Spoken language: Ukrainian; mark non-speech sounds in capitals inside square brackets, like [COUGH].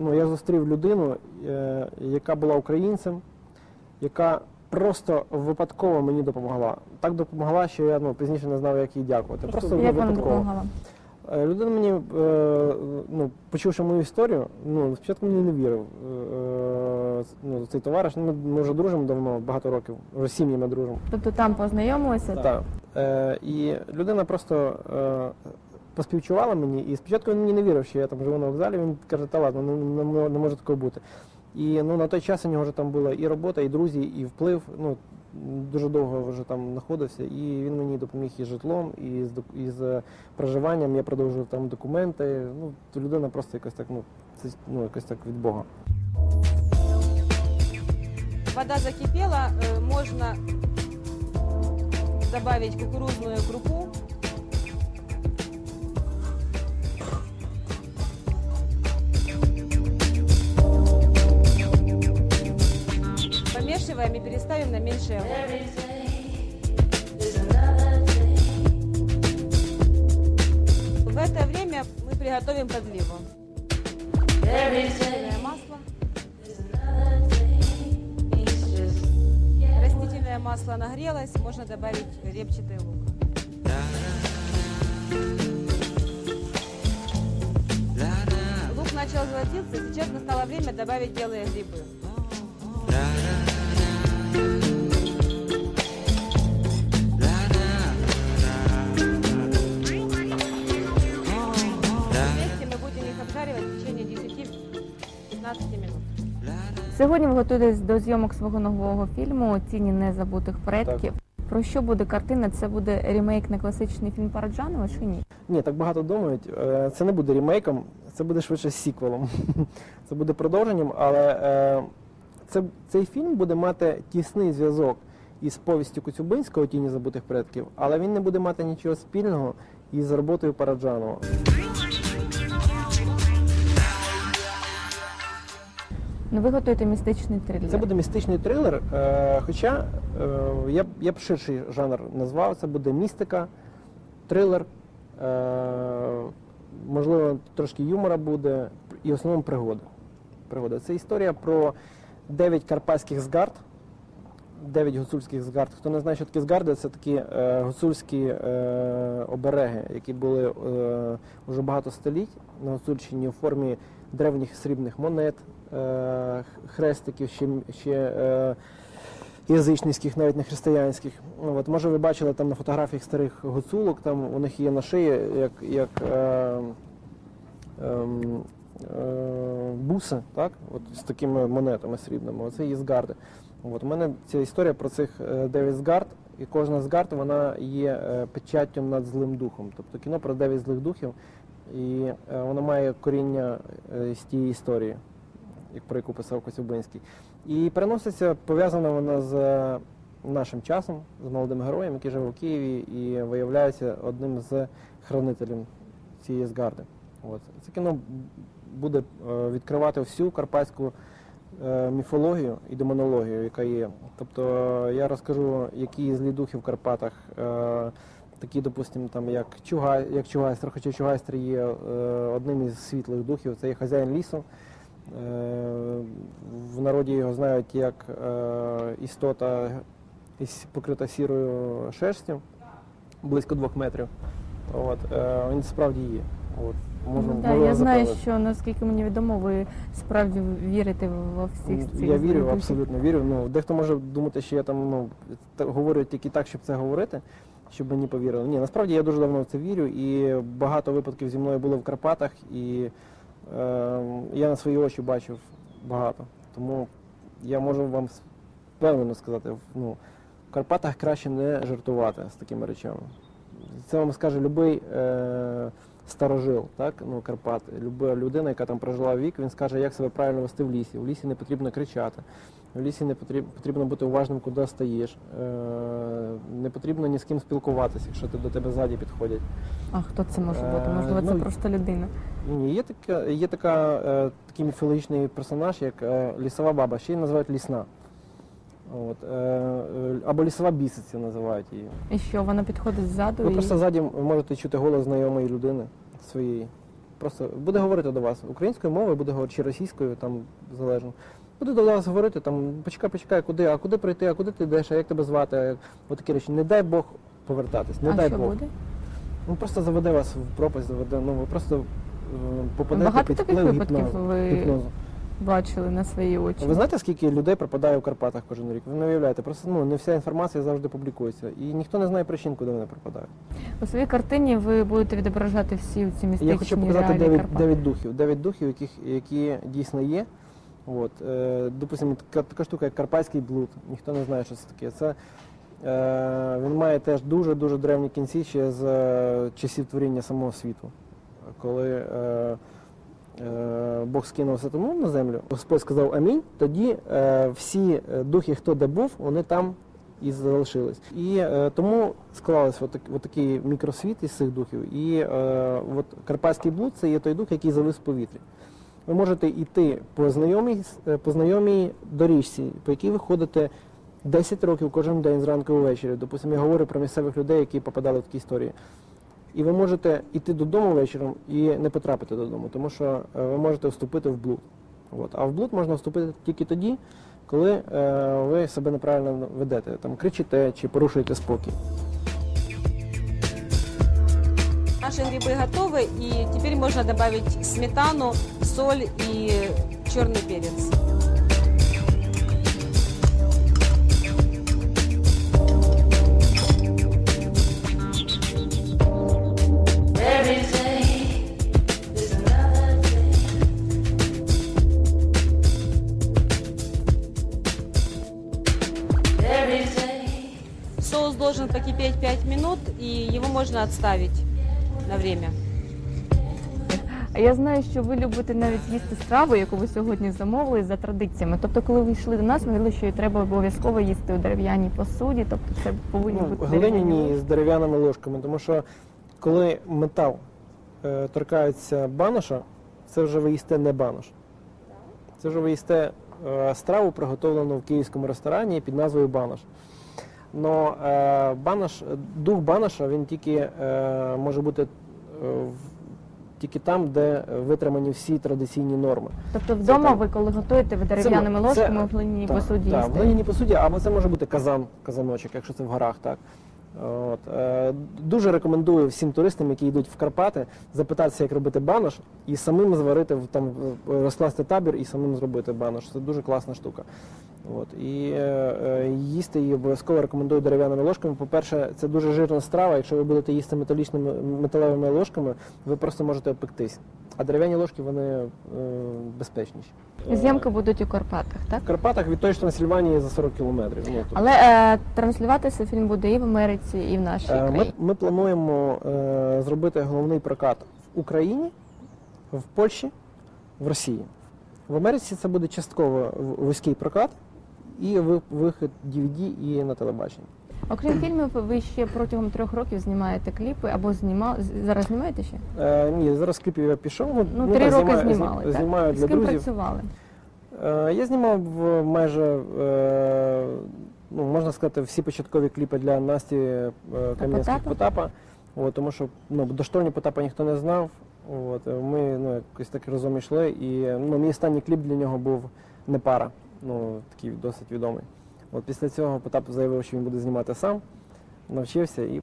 ну, я зустрів людину, е, яка була українцем, яка просто випадково мені допомогла. Так допомогла, що я ну, пізніше не знав, як їй дякувати. Просто Як вона випадково. допомагала? Е, Людина мені, е, ну, почувши мою історію, ну, спочатку мені не вірив. Е, ну, цей товариш, ну, ми, ми вже дружимо давно, багато років, вже сім'ями дружимо. Тобто там познайомилися? Так. Е, і людина просто е, поспівчувала мені, і спочатку він мені не вірив, що я там живу на вокзалі. Він каже, та ладно, не, не, не може такого бути. І ну, на той час у нього вже там була і робота, і друзі, і вплив. Ну, дуже довго вже там знаходився, і він мені допоміг і житлом, і з, і з е, проживанням. Я продовжив там документи. Ну, людина просто якось так, ну, це ну, якось так від Бога. Вода закипела, э, можно добавить кукурузную крупу. Помешиваем и переставим на огонь. В это время мы приготовим подливу. Растительное масло. Растительное масло нагрелось, можно добавить репчатый лук. Лук начал золотиться, сейчас настало время добавить белые грибы. Сьогодні ви готуєтесь до зйомок свого нового фільму Тіні незабутих предків. Про що буде картина? Це буде ремейк на класичний фільм Параджанова чи ні? Ні, так багато думають. Е, Це не буде ремейком, це буде швидше сіквелом. [LAUGHS] Це буде продовженням, але е, це, цей фільм буде мати тісний зв'язок із повістю Коцюбинського Тіні забутих предків, але він не буде мати нічого спільного із роботою Параджанова. Ну ви готуєте містичний трилер. Це буде містичний трилер, е, хоча е, я, б- я б ширший жанр назвав. Це буде містика, трилер, е, можливо, трошки юмора буде, і в основному пригода. пригода. Це історія про дев'ять карпатських згард, дев'ять гуцульських згард. Хто не знає, що таке згарди, це такі е, гуцульські е, обереги, які були е, вже багато століть на Гуцульщині у формі древніх срібних монет, хрестиків, ще, ще е, язичницьких, навіть не християнських. Ну, От, може, ви бачили там на фотографіях старих гуцулок, там у них є на шиї як, як е, ем, е, буси, так? От, з такими монетами срібними. Оце є згарди. От, у мене ця історія про цих е, дев'ять згард, і кожна згард вона є е, печаттю над злим духом. Тобто кіно про дев'ять злих духів, і е, воно має коріння е, з тієї історії, про яку писав Коцюбинський. І переноситься, пов'язана вона з е, нашим часом, з молодим героєм, який живе в Києві і виявляється одним з хранителів цієї згарди. От. Це кіно буде е, відкривати всю карпатську е, міфологію і демонологію, яка є. Тобто я розкажу, які злі духи в Карпатах, такі, допустимо, там як Чугай, як Чугайстер, хоча Чугайстер є е, одним із світлих духів, це є хазяїн лісу. Е, В народі його знають як е, істота покрита сірою шерстю, близько двох метрів. От, е, він справді є. От, можу, Ну, да, я знаю, що наскільки мені відомо, ви справді вірите во всіх цих Я вірю, абсолютно вірю. Ну, дехто може думати, що я там ну, говорю тільки так, щоб це говорити, щоб мені повірили. Ні, насправді я дуже давно в це вірю, і багато випадків зі мною було в Карпатах, і я на свої очі бачив багато. Тому я можу вам впевнено сказати, ну, в Карпатах краще не жартувати з такими речами. Це вам скаже будь-який е, старожил, так? Ну, Карпат, люба людина, яка там прожила вік, він скаже, як себе правильно вести в лісі. В лісі не потрібно кричати, в лісі не потрібно, потрібно бути уважним, куди стаєш. Е, не потрібно ні з ким спілкуватися, якщо ти до тебе ззаді підходять. А хто це може бути? Е, Можливо, це ну, просто людина. Ні, є така, є така, е, такий міфологічний персонаж, як е, лісова баба, ще її називають лісна. От, е, е, або лісова бісиця називають її. І що, вона підходить ззаду Ви і просто ззаді можете чути голос знайомої людини своєї. просто буде говорити до вас українською мовою, буде говорити чи російською, там залежно. Буде до вас говорити, там, почекай, почекай, куди, а куди прийти, а куди ти йдеш, а як тебе звати, от такі речі. Не дай Бог повертатись, не а дай що Бог. буде? Ну просто заведе вас в пропасть, заведе, ну ви просто е, попадете Багато під таких вплив випадків гіпнозу. ви гіпнозу. Бачили на свої очі. Ви знаєте, скільки людей пропадає в Карпатах кожен рік? Ви не уявляєте, просто ну, не вся інформація завжди публікується. І ніхто не знає причин, куди вони пропадають. У своїй картині ви будете відображати всі ці містичні Я хочу показати дев'ять, дев'ять духів. Дев'ять духів, яких, які дійсно є. От, е, допустимо, така, така штука, як карпатський блуд. Ніхто не знає, що це таке. Це, е, він має теж дуже-дуже древні кінці ще з е, часів творіння самого світу. Коли е, Бог скинув тому на землю, Господь сказав амінь, тоді е, всі е, духи, хто де був, вони там і залишились. І е, тому склалось отак, отакий мікросвіт із цих духів. І е, от Карпатський блуд це є той дух, який завис в повітрі. Ви можете йти по знайомій, е, по знайомій доріжці, по якій ви ходите 10 років кожен день зранку ввечері. Допустимо, я говорю про місцевих людей, які попадали в такі історії. І ви можете йти додому вечором і не потрапити додому, тому що е, ви можете вступити в блуд. От. А в блуд можна вступити тільки тоді, коли е, ви себе неправильно ведете, там кричите чи порушуєте спокій. Наши грибы готовы, и теперь можно добавить сметану, соль и черный перец. И его можно отставить на время. А я знаю, що ви любите навіть їсти страву, яку ви сьогодні замовили за традиціями. Тобто, коли ви йшли до нас, ви говорили, що її треба обов'язково їсти у дерев'яній посуді, тобто це повинні Ну, бути глиняні з дерев'яними ложками, тому що коли метал е, торкається баноша, це вже ви їсте не банош. Це вже ви їсте е, страву, приготовлену в київському ресторані під назвою банош. Но е, банаш, дух банаша він тільки е, може бути е, тільки там, де витримані всі традиційні норми. Тобто вдома там- ви, коли готуєте, ви дерев'яними ложками в глиняній посуді Так, в глиняній посуді, або це може бути казан, казаночок, якщо це в горах, так. От. Е, дуже рекомендую всім туристам, які йдуть в Карпати, запитатися, як робити банош, і самим зварити там розкласти табір і самим зробити банош. Це дуже класна штука. От. І е, е, їсти її обов'язково рекомендую дерев'яними ложками. По-перше, це дуже жирна страва. Якщо ви будете їсти металевими ложками, ви просто можете опектись. А дерев'яні ложки вони е, безпечніші. Зйомки будуть у Карпатах, так? В Карпатах від тої ж Трансильванії за 40 кілометрів. Ну, тут. Але е, транслюватися фільм буде і в Америці, і в нашій Е, Ми, ми плануємо е, зробити головний прокат в Україні, в Польщі, в Росії. В Америці це буде частково в- вузький прокат і ви- вихід DVD і на телебаченні. Окрім фільмів, ви ще протягом трьох років знімаєте кліпи або знімали зараз знімаєте ще? Е, ні, зараз кліпів я пішов. Ну, Ну, три роки знімаю, знімали. зні- так? Знімаю З для ким друзів. працювали? Е, я знімав майже, е, ну, можна сказати, всі початкові кліпи для Насті е, Кам'янських Потапа? Потапа. От, тому що ну, до Потапа ніхто не знав. От, е, ми ну, якось так разом йшли. І ну, мій останній кліп для нього був не пара, ну, такий досить відомий. От після цього Потап заявив, що він буде знімати сам, навчився і